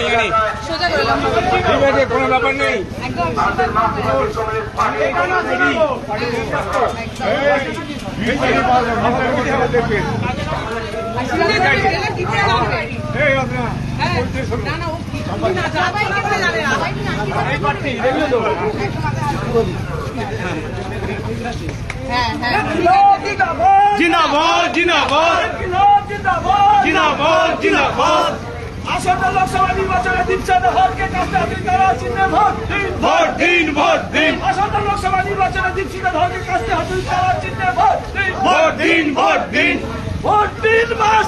এখানে। ঠিক আছে কোনো ব্যাপার নেই একদম গেলে কি করে নামবে? দীপচাঁদ হরকে কাছে আপনি তারা চিহ্নে ভোট? দিন ভোট। দিন ভোট দিন। আসন্ন লোকসভা নির্বাচনে দীপচাঁদ হরকে কাছে আপনি তারা চিহ্নে ভোট? দিন ভোট। দিন ভোট দিন। ভোট দিন ভোট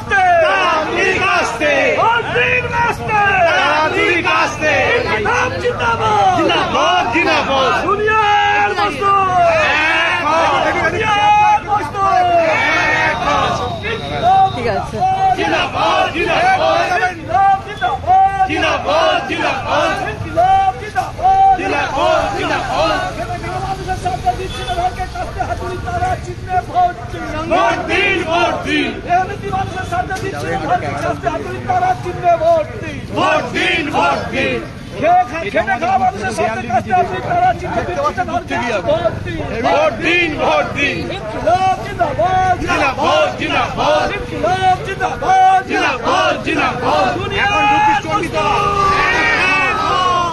নাম জিন্দাবাদ। দুনিয়ার মজদুর ঠিক আছে জিন্দাবাদ জিনাবাদ ইনকিলাব জিন্দাবাদ জিনাবাদ জিনাবাদ মানুষের সাথে দীপচাঁদ হরকে কাছে হাতুড়ি তারা চিহ্নে ভোট দিন ভোট দিন ভোট দিন এমনিতে মানুষের সাথে দীপচাঁদ হরকে কাছে হাতুড়ি তারা চিহ্নে ভোট দিন ভোট দিন ভোট দিন খেটে খাওয়া মানুষের সাথে কাছে হাতুড়ি তারা হরকে ভোট দিন ভোট দিন ভোট দিন ইনকিলাব জিন্দাবাদ জিনাবাদ জিনাবাদ ইনকিলাব জিন্দাবাদ জিনাবাদ জিনাবাদ দুনিয়ার মজদুর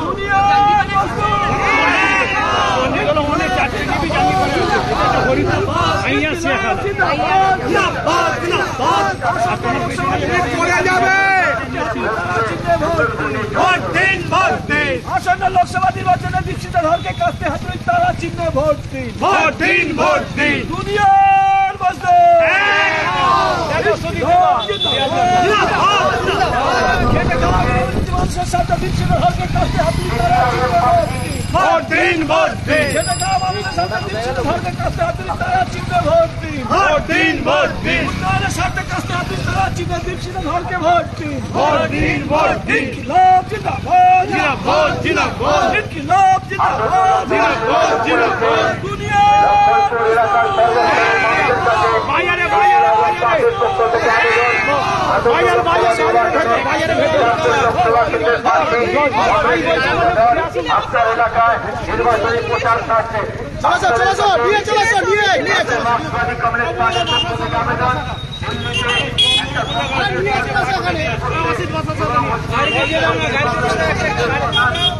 দুনিয়ার মজদুর জিনাবাদ জিনাবাদ করে যাবে ভোট দিন ভোট দিন। আসন্ন লোকসভা নির্বাচনে দীক্ষিত ধরকে কাছে হাতুড়ি তারা চিহ্নে ভোট দিন। ভোট দিন ভোট দিন। দুনিয়ার চিহ্নে ভোট দিন। ভোট দিন আপনার এলাকায় নির্বাচনী প্রচার চলছে মার্ক্সবাদী কমিউনিস্ট পার্টির পক্ষ থেকে আবেদন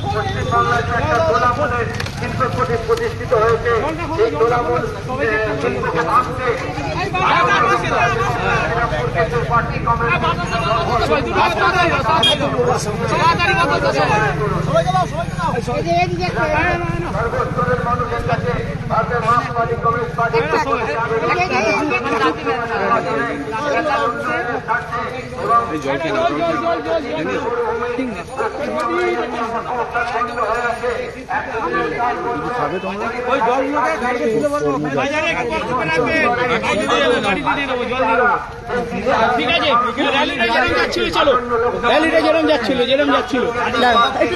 পশ্চিমবাংলায় যে একটা দোলামূলের শিল্পপতি প্রতিষ্ঠিত হয়েছে সেই দোলামূল শিল্পকে ভাঙতে পার্টি সর্বস্তরের মানুষের কাছে ঠিক আছে। র্যালিটা যেরকম যাচ্ছিল চলো র্যালিটা যেরকম যাচ্ছিল যেরকম যাচ্ছিল দাঁড়াও একটু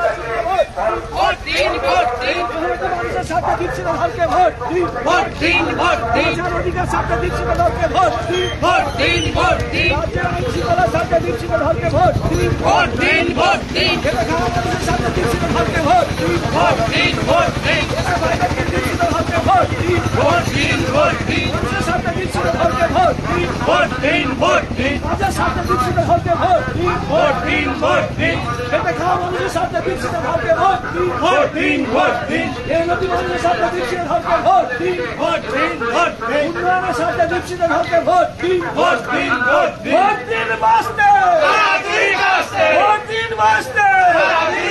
আমি একটু এগোচ্ছি। দাঁড়াও মানুষের সাথে দীক্ষিত ধরকে ভোট দিন ভোট দিন ভোট দিন রাজার অধিকার সাথে দীক্ষিত ধরকে ভোট দিন ভোট দিন ভোট দিন রাজ্যের আইন শৃঙ্খলার সাথে দীক্ষিত ধরকে ভোট দিন ভোট দিন ভোট দিন খেটে খাওয়া মানুষের সাথে দীক্ষিত ধরকে ভোট দিন ভোট দিন ভোট দিন বাইরেকে দীক্ষিত ধরকে ভোট দিন ভোট দিন ভোট দিন মানুষের সাথে ধরকে ভোট। দিন ভোট দিন ভোট দিন। রাজার সাথে ধরকে ভোট। দিন ভোট দিন ভোট দিন। খেটে খাওয়া মানুষের সাথে ধরকে ভোট। দিন ভোট দিন ভোট দিন। এই নদী মানুষের সাথে ধরকে ভোট। দিন ভোট দিন ভোট দিন। উন্নয়নের সাথে ধরকে ভোট। দিন ভোট দিন। ভোট দিন ভোট দিন বাঁচতে। ভোট দিন বাঁচতে। তাড়াতাড়ি কাস্তে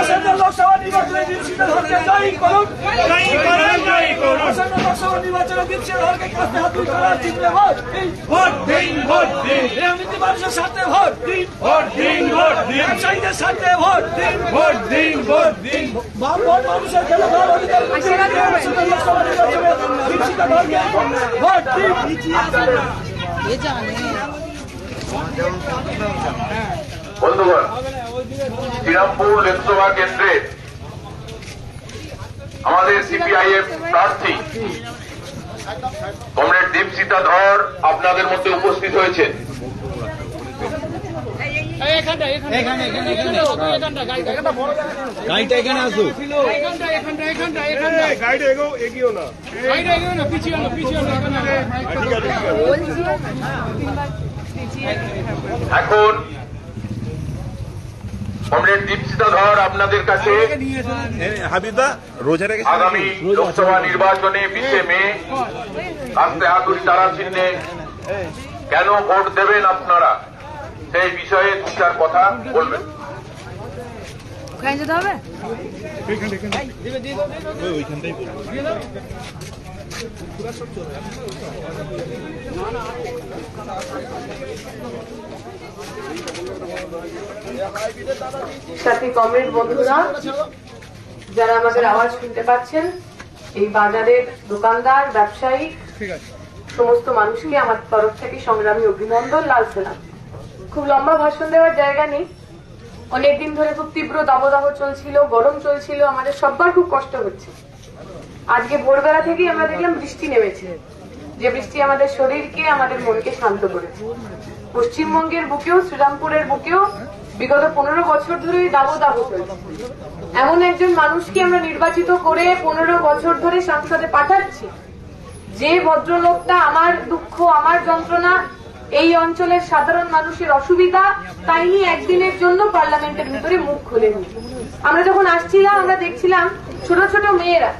আসন্ন লোক লোকসভা নির্বাচনে দীপশিতা ধরকে জয়ী করুন। আসন্ন লোকসভা নির্বাচনে দীপশিতা ধরকে কাছে হাত তুলে তারা জিতবে ভোট ভোট দিন ভোট দিন। এমনিতে মানুষের স্বার্থে ভোট দিন ভোট দিন ভোট দিন। ব্যবসায়ীদের স্বার্থে ভোট দিন ভোট দিন ভোট দিন। ভোট মানুষের খেলে ভোট অধিকার লোকসভা নির্বাচনে দীপশিতা ধরকে ভোট দিন বন্ধুগণ শ্রীরামপুর লোকসভা কেন্দ্রে আমাদের সিপিআইএম প্রার্থী কমরেড দীপসিতা ধর আপনাদের মধ্যে উপস্থিত হয়েছেন। গাড়িটা এগো এগিয়েও না গাড়িটা না পিছিয়ে না পিছিয়ে না এখানে ঠিক আছে ঠিক আছে এখন কমরেড দীপসিতা ধর আপনাদের কাছে হাবিবদা রোজা রেখে আগামী লোকসভা নির্বাচনে বিশে মে কাস্তে হাতুড়ি তারা চিহ্নে কেন ভোট দেবেন আপনারা? সেই বিষয়ে দু চার কথা বলবেন। যেতে হবে? ওইখানটাই বন্ধুরা, যারা আমাদের আওয়াজ শুনতে পাচ্ছেন, এই বাজারের দোকানদার, ব্যবসায়ী, সমস্ত মানুষকে আমার তরফ থেকে সংগ্রামী অভিনন্দন, লাল খুব লম্বা ভাষণ দেওয়ার জায়গা নেই। অনেকদিন ধরে খুব তীব্র দাবদাহ চলছিল, গরম চলছিল, আমাদের সব্বার খুব কষ্ট হচ্ছে। আজকে ভোরবেলা থেকেই আমরা দেখলাম বৃষ্টি নেমেছে। যে বৃষ্টি আমাদের শরীরকে, আমাদের মনকে শান্ত করেছে। পশ্চিমবঙ্গের বুকেও, শ্রীরামপুরের বুকেও বিগত পনেরো বছর ধরে দাবদাহ চলছে। এমন একজন মানুষকে আমরা নির্বাচিত করে পনেরো বছর ধরে সংসদে পাঠাচ্ছি। যে ভদ্রলোকটা আমার দুঃখ, আমার যন্ত্রণা, এই অঞ্চলের সাধারণ মানুষের অসুবিধা, তাই নিয়ে একদিনের জন্য পার্লামেন্টের ভিতরে মুখ খুলেনি আমরা যখন আসছিলাম, আমরা দেখছিলাম ছোট ছোট মেয়েরা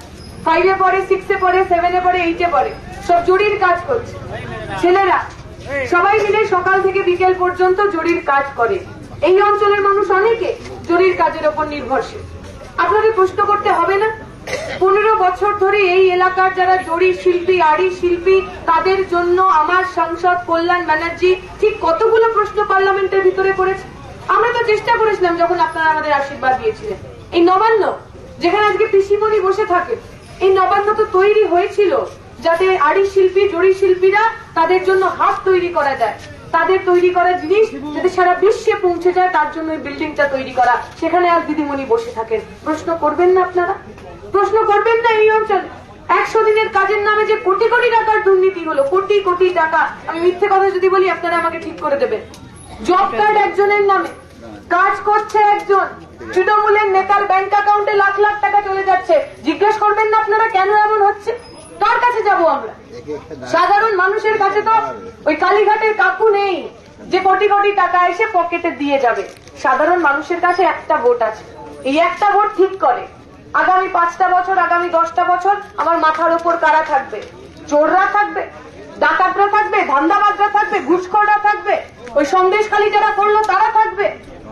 ফাইভে পড়ে সিক্সে পড়ে সেভেনে পড়ে এইটে পড়ে, সব জরির কাজ করছে। ছেলেরা সবাই মিলে সকাল থেকে বিকেল পর্যন্ত জরির কাজ করে। এই অঞ্চলের মানুষ অনেকে জরির কাজের ওপর নির্ভরশীল। আপনাদের প্রশ্ন করতে হবে না? পনেরো বছর ধরে এই এলাকার যারা জরি শিল্পী, আড়ি শিল্পী, তাদের জন্য আমার সাংসদ কল্যাণ ব্যানার্জি ঠিক কতগুলো প্রশ্ন পার্লামেন্টের ভিতরে করেছে? আমরা তো চেষ্টা করেছিলাম যখন আপনারা আমাদের আশীর্বাদ দিয়েছিলেন। এই নবান্ন, যেখানে আজকে পিসিমণি বসে থাকে এই নবান্ন তো তৈরি হয়েছিল যাতে আড়ি শিল্পী জরি শিল্পীরা তাদের জন্য হাত তৈরি করা যায়। তাদের তৈরি করা জিনিস যাতে সারা বিশ্বে পৌঁছে যায়, তার জন্য এই বিল্ডিংটা তৈরি করা। সেখানে আজ দিদিমণি বসে থাকেন। প্রশ্ন করবেন না আপনারা? প্রশ্ন করবেন না এই অঞ্চলে। একশো দিনের কাজের নামে যে কোটি কোটি টাকার দুর্নীতি হলো, কোটি কোটি টাকা। আমি মিথ্যে কথা যদি বলি, আপনারা আমাকে ঠিক করে দেবেন। জব কার্ড একজনের নামে। কাজ করছে একজন। তৃণমূলের নেতার ব্যাংক অ্যাকাউন্টে লাখ লাখ টাকা চলে যাচ্ছে। জিজ্ঞেস করবেন না আপনারা কেন এমন হচ্ছে? কার কাছে যাব আমরা? সাধারণ মানুষের কাছে তো ওই কালীঘাটের কাকু নেই, যে কোটি কোটি টাকা এসে পকেটে দিয়ে যাবে। সাধারণ মানুষের কাছে একটা ভোট আছে। এই একটা ভোট ঠিক করে। আগামী পাঁচটা বছর, আগামী দশটা বছর আমার মাথার উপর কারা থাকবে? চোররা থাকবে? ডাকাতরা থাকবে? ধান্দাবাজরা থাকবে? ঘুষখোররা থাকবে? ওই সন্দেশখালী যারা করল তারা থাকবে?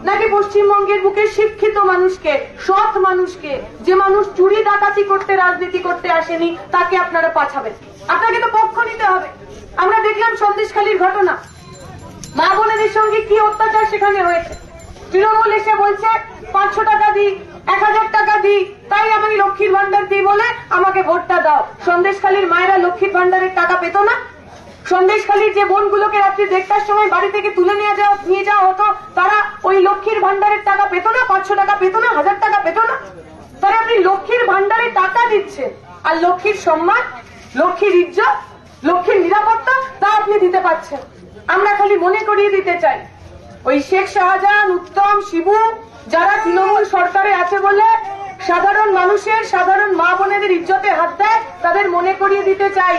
নাকি পশ্চিমবঙ্গের বুকে শিক্ষিত মানুষকে, সৎ মানুষকে, যে মানুষ চুরি, ডাকাতি করতে, রাজনীতি করতে আসেনি, তাকে আপনারা পাঠাবেন। আপনাকে তো পক্ষ নিতে হবে। আমরা দেখলাম সন্দেশখালীর ঘটনা। মা বোনেদের সঙ্গে কি অত্যাচার সেখানে হয়েছে? তৃণমূল এসে বলছে, পাঁচশো টাকা দিই, এক হাজার টাকা দিই, তাই আমি লক্ষ্মীর ভান্ডার দিই বলে আমাকে ভোটটা দাও। সন্দেশখালীর মায়েরা লক্ষ্মীর ভান্ডারের টাকা পেত না। সন্দেশখালীর যে বোনগুলোকে রাত্রি দেড়টার সময় বাড়ি থেকে তুলে নিয়ে যাওয়া নিয়ে যাওয়া হতো, তারা ওই লক্ষ্মীর ভান্ডারের টাকা পেত না, পাঁচশো টাকা পেত না, হাজার টাকা পেত না। তারা আপনি লক্ষ্মীর ভান্ডারে টাকা দিচ্ছেন আর লক্ষ্মীর সম্মান, লক্ষ্মীর ইজ্জত, লক্ষ্মীর নিরাপত্তা তা আপনি দিতে পারছেন। আমরা খালি মনে করিয়ে দিতে চাই। ওই শেখ শাহজাহান, উত্তম, শিবু, যারা তৃণমূল সরকারে আছে বলে সাধারণ মানুষের, সাধারণ মা বোনেদের ইজ্জতে হাত দেয়, তাদের মনে করিয়ে দিতে চাই।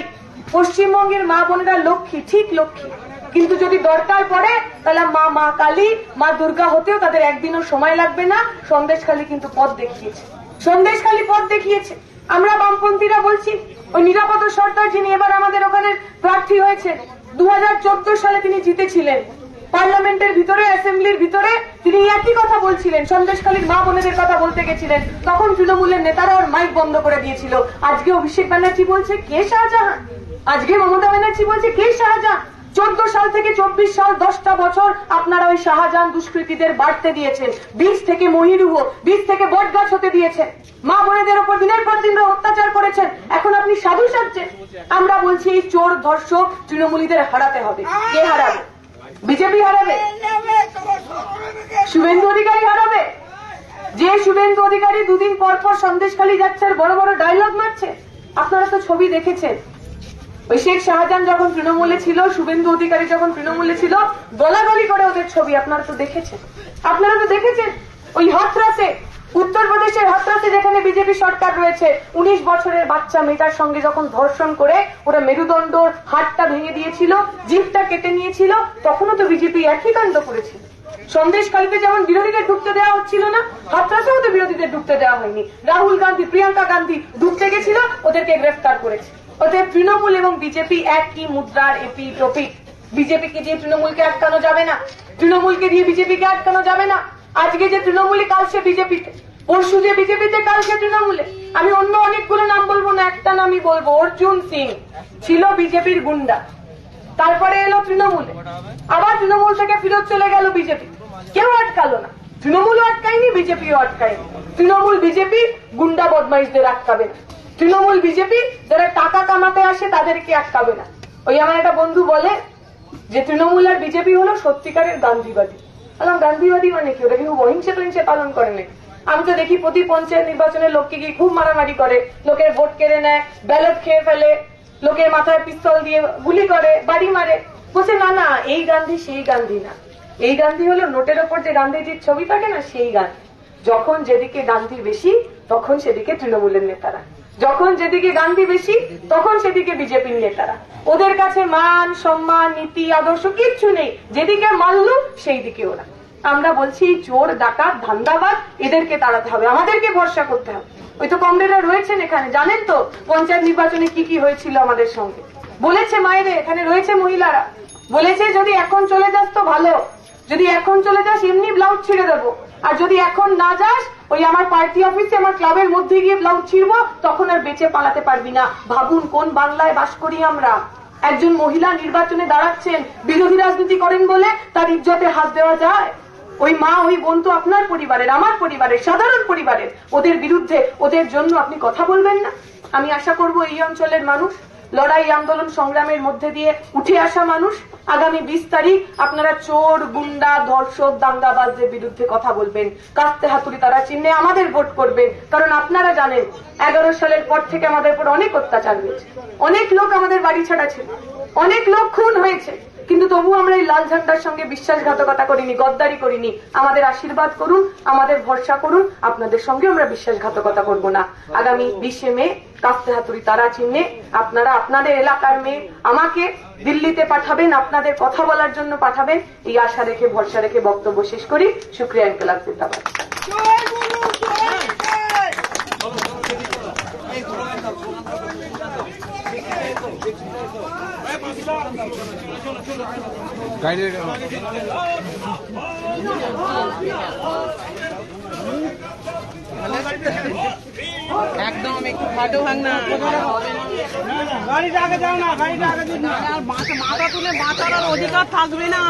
পশ্চিমবঙ্গের মা বোনেরা লক্ষ্মী, ঠিক লক্ষ্মী। কিন্তু যদি দরকার পড়ে, তাহলে মা মা কালী, মা দুর্গা হতেও তাদের একদিনও সময় লাগবে না। সন্দেশখালী কিন্তু পথ দেখিয়েছে। সন্দেশখালী পথ দেখিয়েছে। আমরা বামপন্থীরা বলছি, ওই নিরাপদ সরকার যিনি এবার আমাদের ওখানে প্রার্থী হয়েছে দুহাজার চোদ্দ সালে তিনি জিতেছিলেন। পার্লামেন্টের ভিতরে, অ্যাসেম্বলির ভিতরে তিনি একই কথা বলছিলেন। সন্দেশখালীর মা বোনেদের কথা বলতে গেছিলেন। তখন তৃণমূলের নেতারা ওর মাইক বন্ধ করে দিয়েছিল। আজকে অভিষেক ব্যানার্জি বলছে, কে শাহজাহান? আজকে মমতা ব্যানার্জি বলছে, কে শাহজাহান? চোদ্দ সাল থেকে চব্বিশ সাল, দশটা বছর আপনারা ওই শাহজাহান দুষ্কৃতীদের বাড়তে দিয়েছেন। বীজ থেকে মহিরুহ বীজ থেকে বটগাছ হতে দিয়েছেন। মা বোনেদের ওপর দিনের পর দিন অত্যাচার করেছেন। এখন আপনি সাধু সাজছেন আমরা বলছি, এই চোর ধর্ষক তৃণমূলীদের হারাতে হবে। কে হারাবে? বিজেপি হারাবে? শুভেন্দু অধিকারী হারাবে? যে শুভেন্দু অধিকারী দুদিন পর পর সন্দেশখালী যাচ্ছে আর বড় বড় ডায়লগ মারছে। আপনারা তো ছবি দেখেছেন। ওই শেখ শাহজাহান যখন তৃণমূলে ছিল, শুভেন্দু অধিকারী যখন তৃণমূলে ছিল, গলাগলি করে ওদের ছবি, আপনারা তো দেখেছেন। আপনারা তো দেখেছেন? ওই হাতরাসে উত্তরপ্রদেশের হাতরাসে যেখানে বিজেপি সরকার রয়েছে, উনিশ বছরের বাচ্চা মেয়েটার সঙ্গে যখন ধর্ষণ করে ওরা মেরুদণ্ডর হাতটা ভেঙে দিয়েছিল, জিভটা কেটে নিয়েছিল, তখনও তো বিজেপি একই কাণ্ড করেছিল সন্দেশকালীতে যেমন বিরোধীদের ঢুকতে দেওয়া হচ্ছিল না, হাতরাসেও তো বিরোধীদের ঢুকতে দেওয়া হয়নি। রাহুল গান্ধী, প্রিয়াঙ্কা গান্ধী ঢুকতে গেছিল, ওদেরকে গ্রেফতার করেছে। অতএব তৃণমূল এবং বিজেপি একই মুদ্রার এপি টপিক। বিজেপিকে দিয়ে তৃণমূলকে আটকানো যাবে না? তৃণমূলকে দিয়ে বিজেপিকে আটকানো যাবে না? আজকে যে তৃণমূলে কাল সে বিজেপিতে পরশু যে বিজেপিতে কাল সে তৃণমূলে আমি অন্য অনেকগুলো নাম বলব না, একটা নামই বলব, অর্জুন সিং। ছিল বিজেপির গুন্ডা। তারপরে এলো তৃণমূলে আবার তৃণমূল থেকে ফিরত চলে গেল বিজেপি। কেউ আটকালো না। তৃণমূলও আটকায়নি, বিজেপিও আটকায়নি। তৃণমূল বিজেপি গুন্ডা বদমাইশদের আটকাবে না। তৃণমূল বিজেপি যারা টাকা কামাতে আসে তাদেরকে আটকাবে না। ওই আমার একটা বন্ধু বলে যে তৃণমূল আর বিজেপি হলো সত্যিকারের গান্ধীবাদী। বললাম, গান্ধীবাদী মানে কি? ওরা কিন্তু অহিংসে টহিংসে পালন করে নাকি? আমি তো দেখি প্রতি পঞ্চায়েত নির্বাচনে লোককে গিয়ে খুব মারামারি করে। লোকের ভোট কেড়ে নেয়, ব্যালট খেয়ে ফেলে, লোকের মাথায় পিস্তল দিয়ে গুলি করে, বাড়ি মারে। বলছে, না না, এই গান্ধী সেই গান্ধী না। এই গান্ধী হলো নোটের ওপর যে গান্ধীজির ছবি থাকে না, সেই গান্ধী। যখন যেদিকে গান্ধী বেশি, তখন সেদিকে তৃণমূলের নেতারা। যখন যেদিকে গান্ধী বেশি, তখন সেদিকে বিজেপির নেতারা। ওদের কাছে মান, সম্মান, নীতি, আদর্শ কিচ্ছু নেই। যেদিকে মানলো সেই দিকে ওরা। আমরা বলছি, চোর, ডাকাত, ধান্দাবাজ, এদেরকে তাড়াতে হবে। আমাদেরকে ভরসা করতে হবে। ওই তো কমরেডরা রয়েছেন এখানে। জানেন তো, পঞ্চায়েত নির্বাচনে কি কি হয়েছিল আমাদের সঙ্গে। বলেছে মায়েরে, এখানে রয়েছে মহিলারা। বলেছে, যদি এখন চলে যাস তো ভালো। যদি এখন চলে যাস, এমনি ব্লাউজ ছিঁড়ে দেবো। আর যদি এখন না যাস ওই আমার পার্টি অফিসে আমার ক্লাবের মধ্যে গিয়ে ব্লাউজ ছিঁড়বো, তখন আর বেঁচে পালাতে পারবি না। ভাবুন কোন বাংলায় বাস করি আমরা। একজন মহিলা নির্বাচনে দাঁড়াচ্ছেন, বিরোধী রাজনীতি করেন বলে তার ইজ্জতে হাত দেওয়া যায়। ওই মা, ওই বোন তো আপনার পরিবারের, আমার পরিবারের, সাধারণ পরিবারের। ওদের বিরুদ্ধে ওদের জন্য আপনি কথা বলবেন না। আমি আশা করব এই অঞ্চলের মানুষ লড়াই আন্দোলন সংগ্রামের মধ্যে দিয়ে উঠে আসা মানুষ, আগামী বিশ তারিখ আপনারা চোর, গুন্ডা, ধর্ষক, দাঙ্গাবাজদের বিরুদ্ধে কথা বলবেন। কাস্তে হাতুড়ি তারা চিহ্নে আমাদের ভোট করবেন। কারণ আপনারা জানেন, এগারো সালের পর থেকে আমাদের উপর অনেক অত্যাচার হয়েছে। অনেক লোক আমাদের বাড়ি ছাড়া ছিল। অনেক লোক খুন হয়েছে। কিন্তু তবু আমরা এই লাল ঝান্ডার সঙ্গে বিশ্বাসঘাতকতা করিনি, গদ্দারি করিনি। আমাদের আশীর্বাদ করুন, আমাদের ভরসা করুন, আপনাদের সঙ্গে আমরা বিশ্বাসঘাতকতা করব না। আগামী বিশে মে কাস্তে হাতুড়ি তারা চিহ্নে আপনারা আপনাদের এলাকার মেয়ে। আমাকে দিল্লিতে পাঠাবেন, আপনাদের কথা বলার জন্য পাঠাবেন। এই আশা রেখে, ভরসা রেখে বক্তব্য শেষ করি। শুক্রিয়া ইনকলাব জিন্দাবাদ। একদম একটু খাটো ভাঙ না গাড়িটা আগে যাও না গাড়িটা আগে দিন না আর মাথা মাথা তুলে বাঁচার আর অধিকার থাকবে না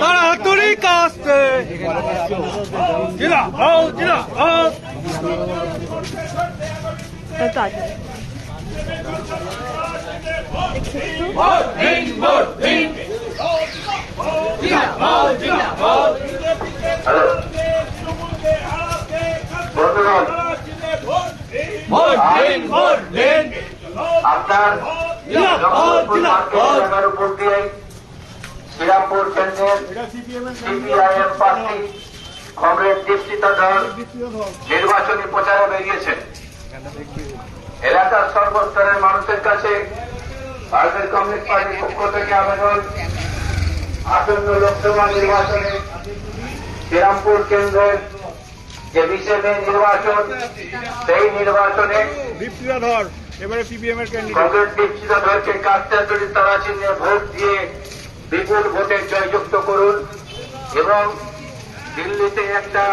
তারা হাতুড়ি কাস্তে হাও জিলা হাও হ্যালো আপনার মার্কেট উপর শ্রীরামপুর কেন্দ্রের সিপিআইএম প্রার্থী কংগ্রেস দীপ্তিতা দল নির্বাচনী প্রচারে বেরিয়েছেন এলাকার সর্বস্তরের মানুষের কাছে ভারতের কমিউনিস্ট পার্টির পক্ষ থেকে আবেদন। আসন্ন লোকসভা নির্বাচনে শ্রীরামপুর কেন্দ্রের যে বিশেষে নির্বাচন সেই নির্বাচনে এবারে পিপিএম এর ক্যান্ডিডেট কংগ্রেস দীপশিতাধরকে তারা চিহ্নে ভোট দিয়ে বিপুল ভোটে জয়যুক্ত করুন এবং দিল্লিতে একটা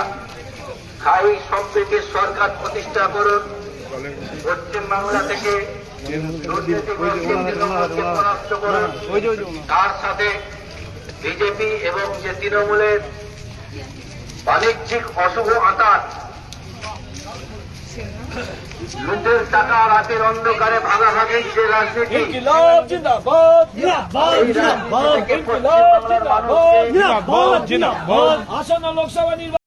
স্থায়ী সম্প্রীতির সরকার প্রতিষ্ঠা করুন। পশ্চিম বাংলা থেকে তার সাথে বিজেপি এবং যে তৃণমূলের বাণিজ্যিক অশুভ আকার। লুটের টাকা রাতের অন্ধকারে ভাগাভাগি যে রাজনীতি। আসন্ন লোকসভা নির্বাচন